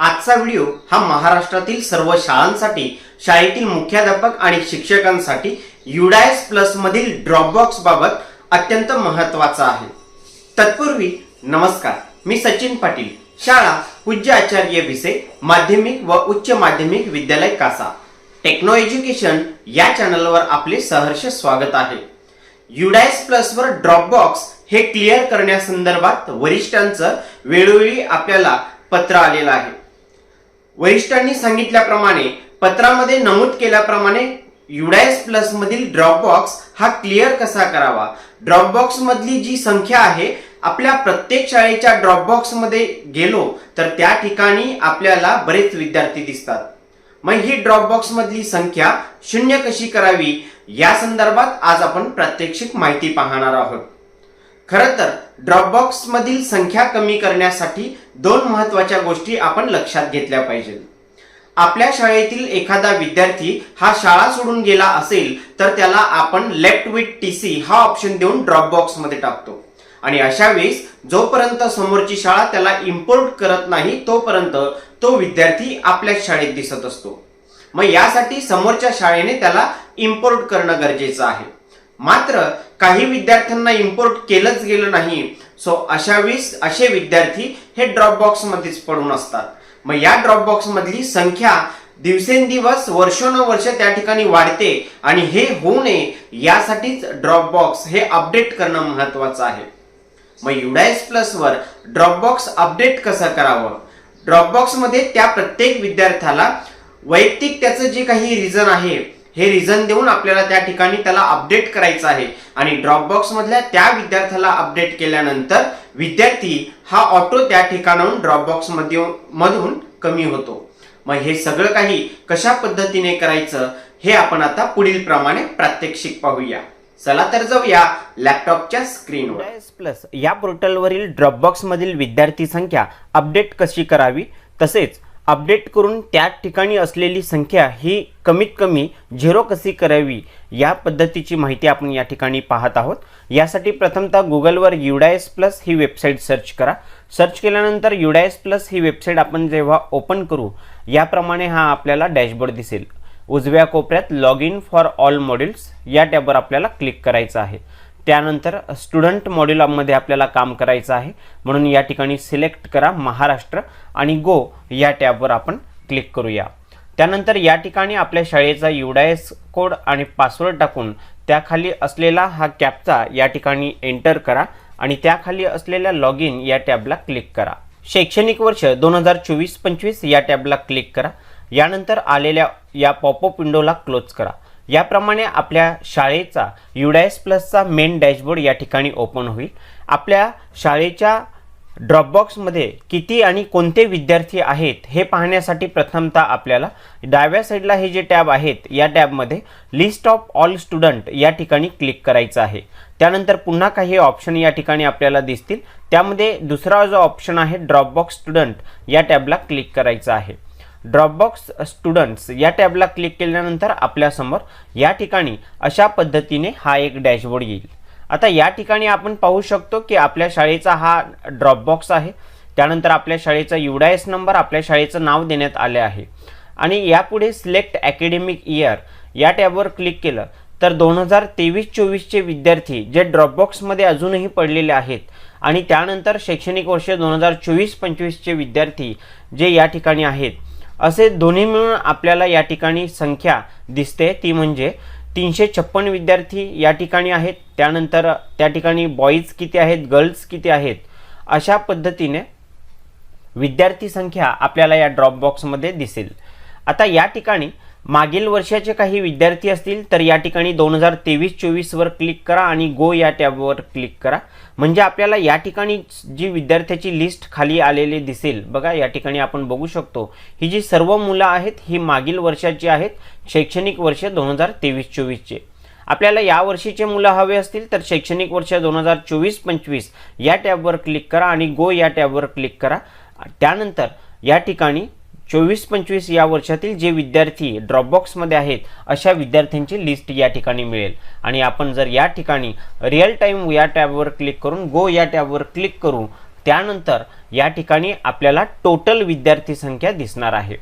आजचा व्हिडिओ हा महाराष्ट्रातील सर्व शाळांसाठी शाळेतील मुख्याध्यापक आणि शिक्षकांसाठी युडायस प्लस मधील ड्रॉपबॉक्स बाबत अत्यंत महत्त्वाचा आहे. तत्पूर्वी नमस्कार मी सचिन पाटील शाळा पूज्य आचार्य विषय माध्यमिक व उच्च माध्यमिक विद्यालय कासा. टेक्नो एज्युकेशन या चॅनलवर आपले सहर्ष स्वागत आहे. युडायस प्लसवर ड्रॉपबॉक्स हे क्लिअर करण्यासंदर्भात वरिष्ठांचं वेळोवेळी आपल्याला पत्र आलेलं आहे. वरिष्ठांनी सांगितल्याप्रमाणे पत्रामध्ये नमूद केल्याप्रमाणे युडायस प्लस मधील ड्रॉपबॉक्स हा क्लिअर कसा करावा? ड्रॉपबॉक्स मधली जी संख्या आहे आपल्या प्रत्येक शाळेच्या ड्रॉपबॉक्समध्ये गेलो तर त्या ठिकाणी आपल्याला बरेच विद्यार्थी दिसतात. मग ही ड्रॉपबॉक्स मधली संख्या शून्य कशी करावी? या संदर्भात आज आपण प्रात्यक्षिक माहिती पाहणार आहोत. खरं तर ड्रॉपबॉक्स मधील संख्या कमी करण्यासाठी दोन महत्त्वाच्या गोष्टी आपण लक्षात घेतल्या पाहिजेत. आपल्या शाळेतील एखादा विद्यार्थी हा शाळा सोडून गेला असेल तर त्याला आपण लेफ्ट विथ टी सी हा ऑप्शन देऊन ड्रॉपबॉक्समध्ये टाकतो. आणि अशा वेळेस जोपर्यंत समोरची शाळा त्याला इम्पोर्ट करत नाही तोपर्यंत तो विद्यार्थी आपल्या शाळेत दिसत असतो. मग यासाठी समोरच्या शाळेने त्याला इम्पोर्ट करणं गरजेचं आहे. मात्र काही विद्यार्थ्यांना इम्पोर्ट केलंच गेलं नाही सो अशा वीस असे विद्यार्थी हे ड्रॉपबॉक्स मध्येच पडून असतात. मग या ड्रॉपबॉक्स मधली संख्या दिवसेंदिवस वर्षानुवर्ष त्या ठिकाणी वाढते आणि हे होऊ नये यासाठीच ड्रॉपबॉक्स हे अपडेट करणं महत्वाचं आहे. मग युडायस प्लस वर ड्रॉपबॉक्स अपडेट कसं करावं? ड्रॉपबॉक्समध्ये त्या प्रत्येक विद्यार्थ्याला वैयक्तिक त्याचं जे काही रिझन आहे हे रिझन देऊन आपल्याला त्या ठिकाणी त्याला अपडेट करायचं आहे. आणि ड्रॉपबॉक्स मधल्या त्या विद्यार्थ्याला अपडेट केल्यानंतर विद्यार्थी हा ऑटो त्या ठिकाणाहून ड्रॉपबॉक्समध्ये मधून कमी होतो. मग हे सगळं काही कशा पद्धतीने करायचं हे आपण आता पुढील प्रमाणे प्रात्यक्षिक पाहूया. चला तर जाऊया लॅपटॉपच्या स्क्रीनवर प्लस या पोर्टलवरील ड्रॉपबॉक्स मधील विद्यार्थी संख्या अपडेट कशी करावी? तसेच अपडेट करून त्या ठिकाणी असलेली संख्या ही कमीत कमी झिरो कशी करावी या पद्धतीची माहिती आपण या ठिकाणी पाहत आहोत. यासाठी प्रथमतः गुगलवर युडायस प्लस ही वेबसाईट सर्च करा. सर्च केल्यानंतर युडायस प्लस ही वेबसाईट आपण जेव्हा ओपन करू याप्रमाणे हा आपल्याला डॅशबोर्ड दिसेल. उजव्या कोपऱ्यात log in for all modules या टॅबवर आपल्याला क्लिक करायचं आहे. त्यानंतर स्टुडंट मॉड्युलामध्ये आपल्याला काम करायचं आहे. म्हणून या ठिकाणी सिलेक्ट करा महाराष्ट्र आणि गो या टॅबवर आपण क्लिक करूया. त्यानंतर या ठिकाणी आपल्या शाळेचा युडायस कोड आणि पासवर्ड टाकून त्याखाली असलेला हा कॅपचा या ठिकाणी एंटर करा आणि त्याखाली असलेल्या लॉग इन या टॅबला क्लिक करा. शैक्षणिक वर्ष दोन हजार चोवीस पंचवीस या टॅबला क्लिक करा. यानंतर आलेल्या या पॉपअप विंडोला क्लोज करा. याप्रमाणे आपल्या शाळेचा युडायस प्लसचा मेन डॅशबोर्ड या ठिकाणी ओपन होईल. आपल्या शाळेच्या ड्रॉपबॉक्समध्ये किती आणि कोणते विद्यार्थी आहेत हे पाहण्यासाठी प्रथमतः आपल्याला डाव्या साईडला हे जे टॅब आहेत या टॅबमध्ये लिस्ट ऑफ ऑल स्टुडंट या ठिकाणी क्लिक करायचं आहे. त्यानंतर पुन्हा काही ऑप्शन या ठिकाणी आपल्याला दिसतील. त्यामध्ये दुसरा जो ऑप्शन आहे ड्रॉपबॉक्स स्टुडंट या टॅबला क्लिक करायचं आहे. ड्रॉपबॉक्स स्टुडंट्स या टॅबला क्लिक केल्यानंतर आपल्यासमोर या ठिकाणी अशा पद्धतीने हा एक डॅशबोर्ड येईल. आता या ठिकाणी आपण पाहू शकतो की आपल्या शाळेचा हा ड्रॉपबॉक्स आहे. त्यानंतर आपल्या शाळेचा युडायस नंबर आपल्या शाळेचं नाव देण्यात आले आहे. आणि यापुढे सिलेक्ट अकॅडमिक इयर या टॅबवर क्लिक केलं तर दोन हजार तेवीस चोवीसचे विद्यार्थी जे ड्रॉपबॉक्समध्ये अजूनही पडलेले आहेत आणि त्यानंतर शैक्षणिक वर्ष दोन हजार चोवीस पंचवीसचे विद्यार्थी जे या ठिकाणी आहेत असे दोन्ही मिळून आपल्याला या ठिकाणी संख्या दिसते. ती म्हणजे तीनशे छप्पन विद्यार्थी या ठिकाणी आहेत. त्यानंतर त्या ठिकाणी बॉईज किती आहेत? गर्ल्स किती आहेत? अशा पद्धतीने विद्यार्थी संख्या आपल्याला या ड्रॉपबॉक्समध्ये दिसेल. आता या ठिकाणी मागील वर्षाचे काही विद्यार्थी असतील तर या ठिकाणी दोन हजार तेवीस चोवीसवर क्लिक करा आणि गो या टॅबवर क्लिक करा. म्हणजे आपल्याला या ठिकाणी जी विद्यार्थ्याची लिस्ट खाली आलेली दिसेल बघा या ठिकाणी आपण बघू शकतो. ही जी सर्व मुलं आहेत ही मागील वर्षाची आहेत शैक्षणिक वर्ष दोन हजार तेवीस चोवीसचे. आपल्याला या वर्षीचे मुलं हवे असतील तर शैक्षणिक वर्ष दोन हजार चोवीस पंचवीस या टॅबवर क्लिक करा आणि गो या टॅबवर क्लिक करा. त्यानंतर या ठिकाणी चोवीस पंचवीस या वर्षातील जे विद्यार्थी ड्रॉपबॉक्समध्ये आहेत अशा विद्यार्थ्यांची लिस्ट या ठिकाणी मिळेल. आणि आपण जर या ठिकाणी रिअल टाईम या टॅबवर क्लिक करून गो या टॅबवर क्लिक करू त्यानंतर या ठिकाणी आपल्याला टोटल विद्यार्थी संख्या दिसणार आहे.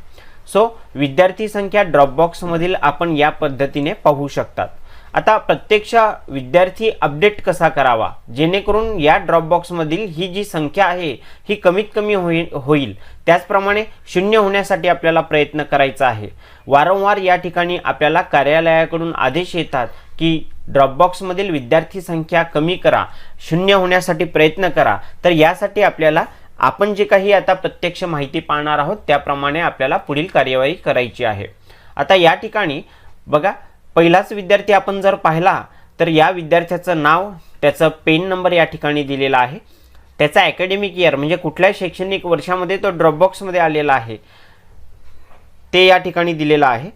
सो विद्यार्थी संख्या ड्रॉपबॉक्समधील आपण या पद्धतीने पाहू शकतात. आता प्रत्यक्ष विद्यार्थी अपडेट कसा करावा? जेणेकरून या ड्रॉपबॉक्समधील ही जी संख्या आहे ही कमीत कमी होई होईल. त्याचप्रमाणे शून्य होण्यासाठी आपल्याला प्रयत्न करायचा आहे. वारंवार या ठिकाणी आपल्याला कार्यालयाकडून आदेश येतात की ड्रॉपबॉक्समधील विद्यार्थी संख्या कमी करा शून्य होण्यासाठी प्रयत्न करा. तर यासाठी आपल्याला आपण जे काही आता प्रत्यक्ष माहिती पाहणार आहोत त्याप्रमाणे आपल्याला पुढील कार्यवाही करायची आहे. आता या ठिकाणी बघा पहिलाच विद्यार्थी आपण जर पाहिला तर या विद्यार्थ्याचं नाव त्याचं पेन नंबर या ठिकाणी दिलेला आहे. त्याचा अकॅडमिक इयर म्हणजे कुठल्या शैक्षणिक वर्षामध्ये तो ड्रॉपबॉक्समध्ये आलेला आहे. ते या ठिकाणी दिलेलं आहे.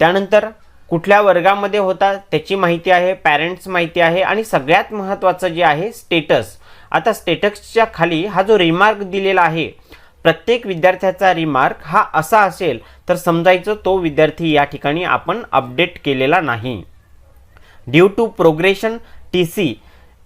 त्यानंतर कुठल्या वर्गामध्ये होता त्याची माहिती आहे पॅरेंट्स माहिती आहे आणि सगळ्यात महत्त्वाचं जे आहे स्टेटस आता स्टेटसच्या खाली हा जो रिमार्क दिलेला आहे प्रत्येक विद्यार्थ्याचा रिमार्क हा असा असेल तर समजायचं तो विद्यार्थी या ठिकाणी आपण अपडेट केलेला नाही. Due to progression T C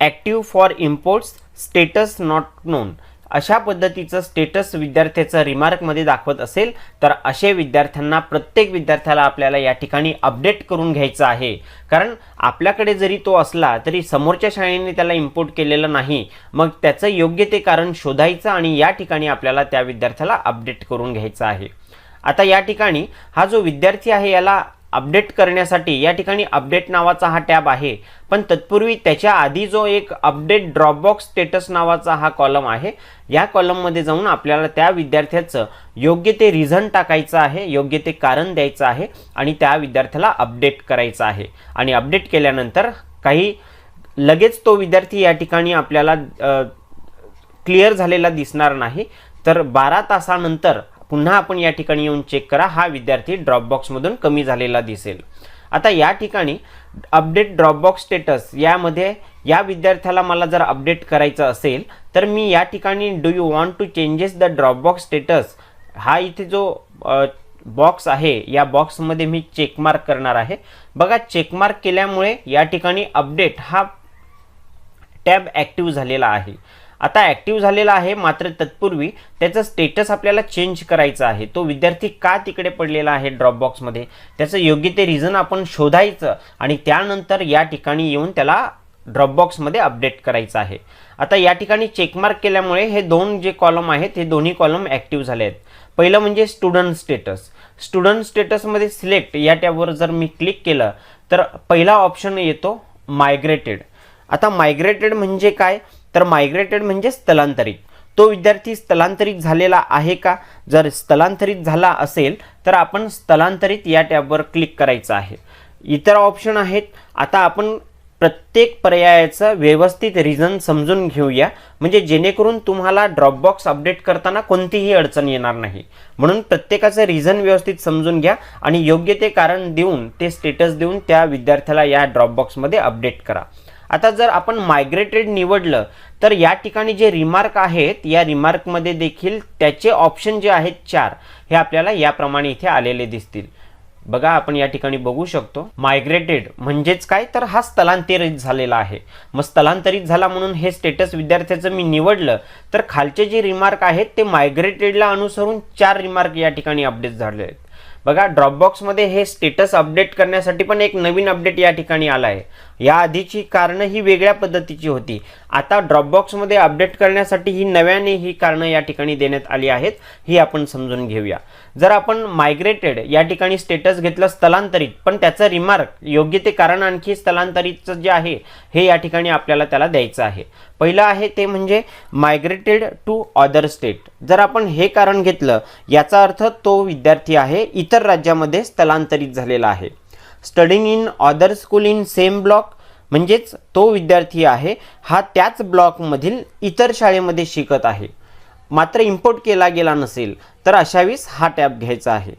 active for imports status not known अशा पद्धतीचं स्टेटस विद्यार्थ्याचं रिमार्कमध्ये दाखवत असेल तर असे विद्यार्थ्यांना प्रत्येक विद्यार्थ्याला आपल्याला या ठिकाणी अपडेट करून घ्यायचं आहे. कारण आपल्याकडे जरी तो असला तरी समोरच्या शाळेने त्याला इम्पोर्ट केलेलं नाही. मग त्याचं योग्य ते कारण शोधायचं आणि या ठिकाणी आपल्याला त्या विद्यार्थ्याला अपडेट करून घ्यायचं आहे. आता या ठिकाणी हा जो विद्यार्थी आहे याला अपडेट करण्यासाठी या ठिकाणी अपडेट नावाचा हा टॅब आहे. पण तत्पूर्वी त्याच्या आधी जो एक अपडेट ड्रॉपबॉक्स स्टेटस नावाचा हा कॉलम आहे या कॉलममध्ये जाऊन आपल्याला त्या विद्यार्थ्याचं योग्य ते रिझन टाकायचं आहे योग्य ते कारण द्यायचं आहे आणि त्या विद्यार्थ्याला अपडेट करायचं आहे. आणि अपडेट केल्यानंतर काही लगेच तो विद्यार्थी या ठिकाणी आपल्याला क्लिअर झालेला दिसणार नाही. तर बारा तासानंतर पुन्हा आपण या ठिकाणी येऊन चेक करा. हा विद्यार्थी ड्रॉपबॉक्समधून कमी झालेला दिसेल. आता या ठिकाणी अपडेट ड्रॉपबॉक्स स्टेटस यामध्ये या विद्यार्थ्याला मला जर अपडेट करायचं असेल तर मी या ठिकाणी do you want to changes the dropbox status हा इथे जो बॉक्स आहे या बॉक्समध्ये मी चेकमार्क करणार आहे. बघा चेकमार्क केल्यामुळे या ठिकाणी अपडेट हा टॅब ॲक्टिव्ह झालेला आहे. आता ॲक्टिव्ह झालेला आहे मात्र तत्पूर्वी त्याचं स्टेटस आपल्याला चेंज करायचा आहे. तो विद्यार्थी का तिकडे पडलेला आहे ड्रॉपबॉक्समध्ये? त्याचं योग्य ते रिझन आपण शोधायचं आणि त्यानंतर या ठिकाणी येऊन त्याला ड्रॉपबॉक्समध्ये अपडेट करायचं आहे. आता या ठिकाणी चेकमार्क केल्यामुळे हे दोन जे कॉलम आहेत हे दोन्ही कॉलम ॲक्टिव्ह झाले आहेत. पहिलं म्हणजे स्टुडंट स्टेटस स्टुडंट स्टेटसमध्ये सिलेक्ट या टॅबवर जर मी क्लिक केलं तर पहिला ऑप्शन येतो मायग्रेटेड आता मायग्रेटेड म्हणजे काय? तर मायग्रेटेड म्हणजे स्थलांतरित. तो विद्यार्थी स्थलांतरित झालेला आहे का? जर स्थलांतरित झाला असेल तर आपण स्थलांतरित या टॅबवर क्लिक करायचं आहे. इतर ऑप्शन आहेत. आता आपण प्रत्येक पर्यायाचं व्यवस्थित रिझन समजून घेऊया. म्हणजे जेणेकरून तुम्हाला ड्रॉपबॉक्स अपडेट करताना कोणतीही अडचण येणार नाही. म्हणून प्रत्येकाचं रिझन व्यवस्थित समजून घ्या आणि योग्य ते कारण देऊन ते स्टेटस देऊन त्या विद्यार्थ्याला या ड्रॉपबॉक्समध्ये अपडेट करा. आता जर आपण मायग्रेटेड निवडलं तर या ठिकाणी जे रिमार्क आहेत या रिमार्कमध्ये देखील त्याचे ऑप्शन जे आहेत चार हे आपल्याला याप्रमाणे इथे आलेले दिसतील. बघा आपण या ठिकाणी बघू शकतो. मायग्रेटेड म्हणजेच काय? तर हा स्थलांतरित झालेला आहे. मग स्थलांतरित झाला म्हणून हे स्टेटस विद्यार्थ्याचं मी निवडलं तर खालचे जे रिमार्क आहेत ते मायग्रेटेडला अनुसरून चार रिमार्क या ठिकाणी अपडेट झाले आहेत. बघा ड्रॉपबॉक्समध्ये हे स्टेटस अपडेट करण्यासाठी पण एक नवीन अपडेट या ठिकाणी आला आहे या आधीची कारणं ही वेगळ्या पद्धतीची होती. आता ड्रॉपबॉक्समध्ये अपडेट करण्यासाठी ही नव्याने ही कारणं या ठिकाणी देण्यात आली आहेत ही आपण समजून घेऊया. जर आपण मायग्रेटेड या ठिकाणी स्टेटस घेतलं स्थलांतरित पण त्याचं रिमार्क योग्य ते कारण आणखी स्थलांतरितचं जे आहे हे या ठिकाणी आपल्याला त्याला द्यायचं आहे. पहिलं आहे ते म्हणजे मायग्रेटेड टू अदर स्टेट जर आपण हे कारण घेतलं याचा अर्थ तो विद्यार्थी आहे इतर राज्यामध्ये स्थलांतरित झालेला आहे. Studying in other school in same block म्हणजेच तो विद्यार्थी आहे हा त्याच ब्लॉकमधील इतर शाळेमध्ये शिकत आहे. मात्र इम्पोर्ट केला गेला नसेल तर अशावेळेस हा टॅब घ्यायचा आहे.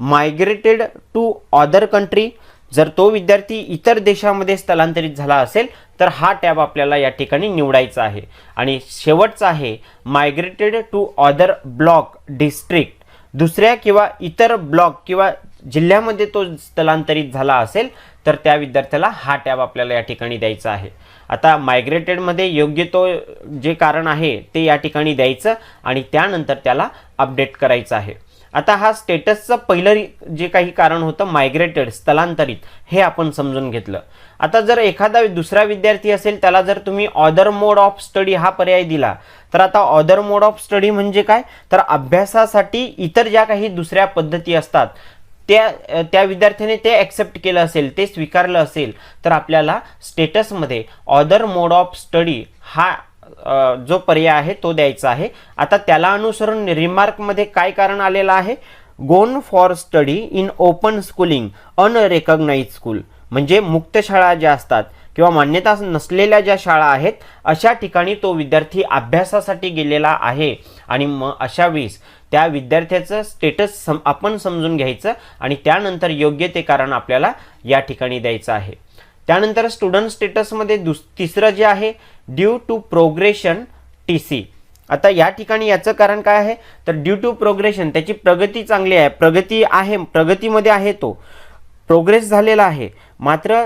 मायग्रेटेड टू अदर कंट्री जर तो विद्यार्थी इतर देशामध्ये स्थलांतरित झाला असेल तर हा टॅब आपल्याला या ठिकाणी निवडायचा आहे. आणि शेवटचा आहे migrated to other block district दुसऱ्या किंवा इतर ब्लॉक किंवा जिल्ह्यामध्ये तो स्थलांतरित झाला असेल तर त्या विद्यार्थ्याला हा टॅब आपल्याला या ठिकाणी द्यायचा आहे. आता मायग्रेटेडमध्ये योग्य तो जे कारण आहे ते या ठिकाणी द्यायचं आणि त्यानंतर त्याला अपडेट करायचं आहे. आता हा स्टेटसचं पहिलं जे काही कारण होतं मायग्रेटेड स्थलांतरित हे आपण समजून घेतलं. आता जर एखादा दुसरा विद्यार्थी असेल त्याला जर तुम्ही ऑदर मोड ऑफ स्टडी हा पर्याय दिला तर आता ऑदर मोड ऑफ स्टडी म्हणजे काय? तर अभ्यासासाठी इतर ज्या काही दुसऱ्या पद्धती असतात त्या त्या विद्यार्थ्याने ते ॲक्सेप्ट केलं असेल ते स्वीकारलं असेल तर आपल्याला स्टेटसमध्ये ऑदर मोड ऑफ स्टडी हा जो पर्याय आहे तो द्यायचा आहे. आता त्याला अनुसरून रिमार्कमध्ये काय कारण आलेलं आहे? Gone for study in open schooling unrecognise school म्हणजे मुक्त शाळा ज्या असतात किंवा मान्यता नसलेल्या ज्या शाळा आहेत अशा ठिकाणी तो विद्यार्थी अभ्यासासाठी गेलेला आहे. आणि मग अशा वेळेस त्या विद्यार्थ्याचं स्टेटस सम आपण समजून घ्यायचं आणि त्यानंतर योग्य ते कारण आपल्याला या ठिकाणी द्यायचं आहे. त्यानंतर स्टुडंट स्टेटसमध्ये दुस तिसरं जे आहे due to progression T C आता या ठिकाणी याचं कारण काय आहे? तर ड्यू टू प्रोग्रेशन त्याची प्रगती चांगली आहे. प्रगती आहे प्रगतीमध्ये आहे तो. प्रोग्रेस झालेला आहे. मात्र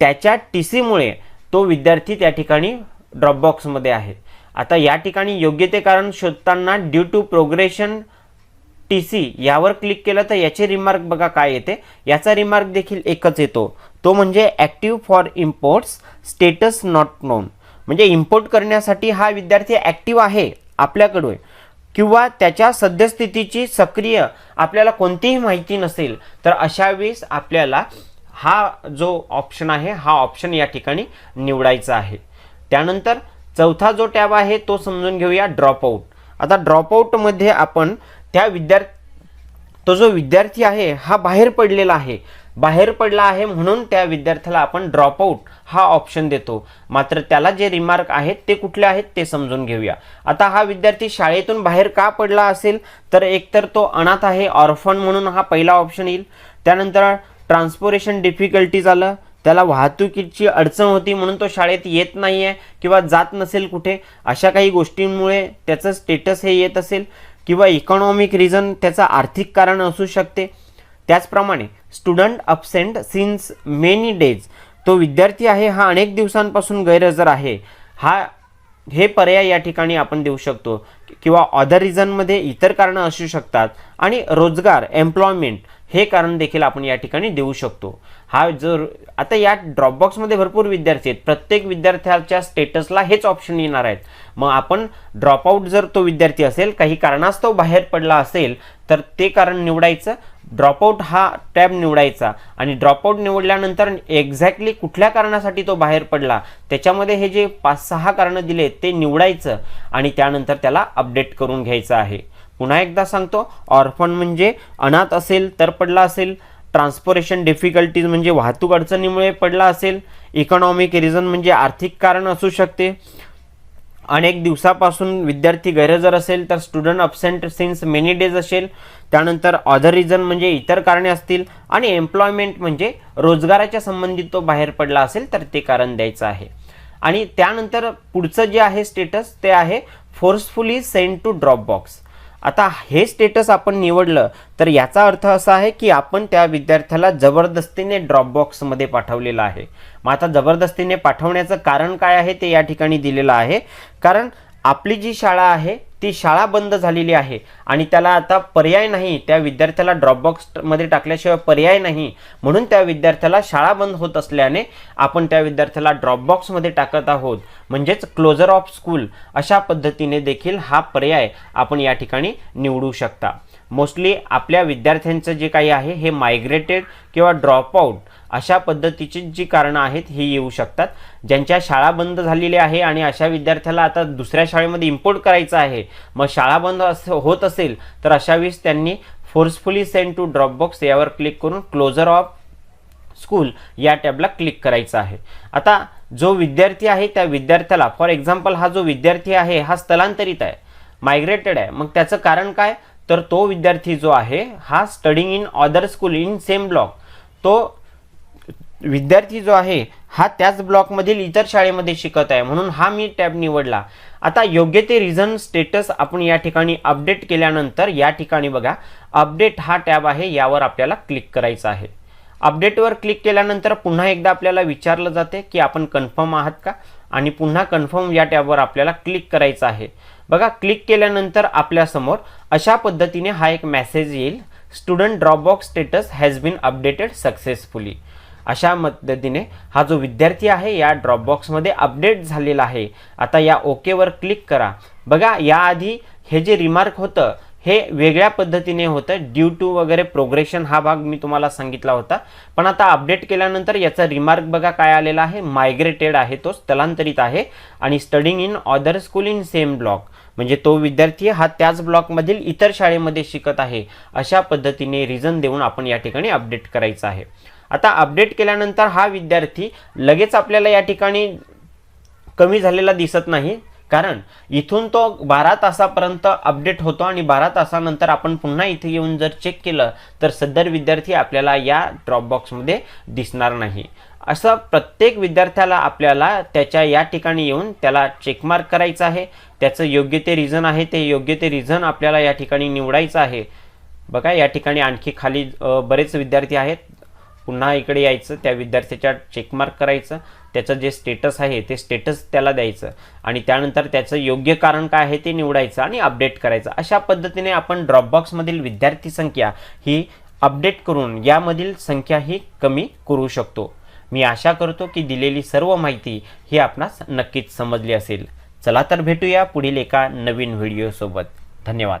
त्याच्या टी सीमुळे तो विद्यार्थी त्या ठिकाणी ड्रॉपबॉक्समध्ये आहे. आता या ठिकाणी योग्य ते कारण शोधताना due to progression T C यावर क्लिक केलं तर याचे रिमार्क बघा काय येते. याचा रिमार्क देखील एकच येतो. तो म्हणजे active for imports status not known म्हणजे इम्पोर्ट करण्यासाठी हा विद्यार्थी ॲक्टिव्ह आहे आपल्याकडे किंवा त्याच्या सद्यस्थितीची सक्रिय आपल्याला कोणतीही माहिती नसेल तर अशा वेळेस आपल्याला हा जो ऑप्शन आहे हा ऑप्शन या ठिकाणी निवडायचा आहे. त्यानंतर चौथा जो टॅब आहे तो समजून घेऊया ड्रॉपआउट आता ड्रॉपआउटमध्ये आपण त्या विद्यार्थी तो जो विद्यार्थी आहे हा बाहेर पडलेला आहे. बाहेर पडला आहे म्हणून त्या विद्यार्थ्याला आपण ड्रॉपआउट हा ऑप्शन देतो. मात्र त्याला जे रिमार्क आहेत ते कुठले आहेत ते समजून घेऊया. आता हा विद्यार्थी शाळेतून बाहेर का पडला असेल? तर एकतर तो अनाथ आहे ऑर्फन म्हणून हा पहिला ऑप्शन येईल. त्यानंतर ट्रान्सपोरेशन डिफिकल्टीज आलं. त्याला वाहतुकीची अडचण होती म्हणून तो शाळेत येत नाही आहे किंवा जात नसेल कुठे अशा काही गोष्टींमुळे त्याचं स्टेटस हे येत असेल किंवा इकॉनॉमिक रिझन त्याचं आर्थिक कारण असू शकते. त्याचप्रमाणे student absent since many days तो विद्यार्थी आहे हा अनेक दिवसांपासून गैरहजर आहे. हा हे पर्याय या ठिकाणी आपण देऊ शकतो. किंवा अदर रिझनमध्ये इतर कारणं असू शकतात. आणि रोजगार एम्प्लॉयमेंट हे कारण देखील आपण या ठिकाणी देऊ शकतो. हा जर आता या ड्रॉपबॉक्समध्ये भरपूर विद्यार्थी आहेत. प्रत्येक विद्यार्थ्याच्या स्टेटसला हेच ऑप्शन येणार आहेत. मग आपण ड्रॉपआउट जर तो विद्यार्थी असेल काही कारणास्तव बाहेर पडला असेल तर ते कारण निवडायचं. ड्रॉपआउट हा टॅब निवडायचा. आणि ड्रॉपआउट निवडल्यानंतर एक्झॅक्टली कुठल्या कारणासाठी तो बाहेर पडला त्याच्यामध्ये हे जे पाच सहा कारणं दिले ते निवडायचं. आणि त्यानंतर त्याला अपडेट करून घ्यायचं आहे. पुन्हा एकदा सांगतो ऑर्फन म्हणजे अनाथ असेल तर पडला असेल ट्रान्सपोरेशन डिफिकल्टीज म्हणजे वाहतूक अडचणीमुळे पडला असेल इकॉनॉमिक रिझन म्हणजे आर्थिक कारण असू शकते. अनेक दिवसापासून विद्यार्थी गैरहजर असेल तर student absent since many days असेल. त्यानंतर अदर रिझन म्हणजे इतर कारणे असतील आणि एम्प्लॉयमेंट म्हणजे रोजगाराच्या संबंधित तो बाहेर पडला असेल तर ते कारण द्यायचं आहे. आणि त्यानंतर पुढचं जे आहे स्टेटस ते आहे forcefully send to drop box आता हे स्टेटस आपण निवडलं तर याचा अर्थ असा आहे की आपण त्या विद्यार्थ्याला जबरदस्तीने ड्रॉपबॉक्समध्ये पाठवलेलं आहे. मग आता जबरदस्तीने पाठवण्याचं कारण काय आहे ते या ठिकाणी दिलेलं आहे. कारण आपली जी शाळा आहे ती शाळा बंद झालेली आहे. आणि त्याला आता पर्याय नाही. त्या विद्यार्थ्याला ड्रॉपबॉक्समध्ये टाकल्याशिवाय पर्याय नाही. म्हणून त्या विद्यार्थ्याला शाळा बंद होत असल्याने आपण त्या विद्यार्थ्याला ड्रॉपबॉक्समध्ये टाकत आहोत. म्हणजेच क्लोजर ऑफ स्कूल अशा पद्धतीने देखील हा पर्याय आपण या ठिकाणी निवडू शकता. मोस्टली आपल्या विद्यार्थ्यांचं जे काही आहे हे मायग्रेटेड किंवा ड्रॉपआउट अशा पद्धतीची जी कारणं आहेत ही येऊ शकतात. ज्यांच्या शाळा बंद झालेली आहे आणि अशा विद्यार्थ्याला आता दुसऱ्या शाळेमध्ये इम्पोर्ट करायचं आहे मग शाळा बंद अस होत असेल तर अशा वेळेस त्यांनी फोर्सफुली सेंड टू ड्रॉपबॉक्स यावर क्लिक करून क्लोजर ऑफ स्कूल या टॅबला क्लिक करायचं आहे. आता जो विद्यार्थी आहे त्या विद्यार्थ्याला फॉर एक्झाम्पल हा जो विद्यार्थी आहे हा स्थलांतरित आहे मायग्रेटेड आहे मग त्याचं कारण काय? तर तो विद्यार्थी जो आहे हा studying in other school in same block तो विद्यार्थी जो आहे हा त्याच ब्लॉकमधील इतर शाळेमध्ये शिकत आहे. म्हणून हा मी टॅब निवडला. आता योग्य ते रिझन स्टेटस आपण या ठिकाणी अपडेट केल्यानंतर या ठिकाणी बघा अपडेट हा टॅब आहे यावर आपल्याला क्लिक करायचा आहे. अपडेटवर क्लिक केल्यानंतर पुन्हा एकदा आपल्याला विचारलं जाते की आपण कन्फर्म आहात का? आणि पुन्हा कन्फर्म या टॅबवर आपल्याला क्लिक करायचं आहे. बघा क्लिक केल्यानंतर आपल्यासमोर अशा पद्धतीने हा एक मेसेज येईल. Student dropbox status has been updated successfully अशा पद्धतीने हा जो विद्यार्थी आहे या ड्रॉपबॉक्समध्ये अपडेट झालेला आहे. आता या ओकेवर क्लिक करा. बघा याआधी हे जे रिमार्क होतं हे वेगळ्या पद्धतीने होतं. ड्यू टू वगैरे प्रोग्रेशन हा भाग मी तुम्हाला सांगितला होता. पण आता अपडेट केल्यानंतर याचा रिमार्क बघा काय आलेला आहे. मायग्रेटेड आहे तो स्थलांतरित आहे. आणि studying in other school in same block म्हणजे तो विद्यार्थी हा त्याच ब्लॉकमधील इतर शाळेमध्ये शिकत आहे. अशा पद्धतीने रिझन देऊन आपण या ठिकाणी अपडेट करायचं आहे. आता अपडेट केल्यानंतर हा विद्यार्थी लगेच आपल्याला या ठिकाणी कमी झालेला दिसत नाही. कारण इथून तो बारा तासापर्यंत अपडेट होतो आणि बारा तासानंतर आपण पुन्हा इथे येऊन जर चेक केलं तर सदर विद्यार्थी आपल्याला या ड्रॉपबॉक्समध्ये दिसणार नाही. असं प्रत्येक विद्यार्थ्याला आपल्याला त्याच्या या ठिकाणी येऊन त्याला चेकमार्क करायचं आहे. त्याचं योग्य ते रिझन आहे ते योग्य ते रिझन आपल्याला या ठिकाणी निवडायचं आहे. बघा या ठिकाणी आणखी खाली बरेच विद्यार्थी आहेत. पुन्हा इकडे यायचं त्या विद्यार्थ्याच्या चेकमार्क करायचं. त्याचं जे स्टेटस आहे ते स्टेटस त्याला द्यायचं. आणि त्यानंतर त्याचं योग्य कारण काय आहे ते निवडायचं आणि अपडेट करायचं. अशा पद्धतीने आपण ड्रॉपबॉक्समधील विद्यार्थी संख्या ही अपडेट करून यामधील संख्या ही कमी करू शकतो. मी आशा करतो की दिलेली सर्व माहिती ही आपणास नक्कीच समजली असेल. चला तर भेटूया पुढील एका नवीन व्हिडिओसोबत. धन्यवाद.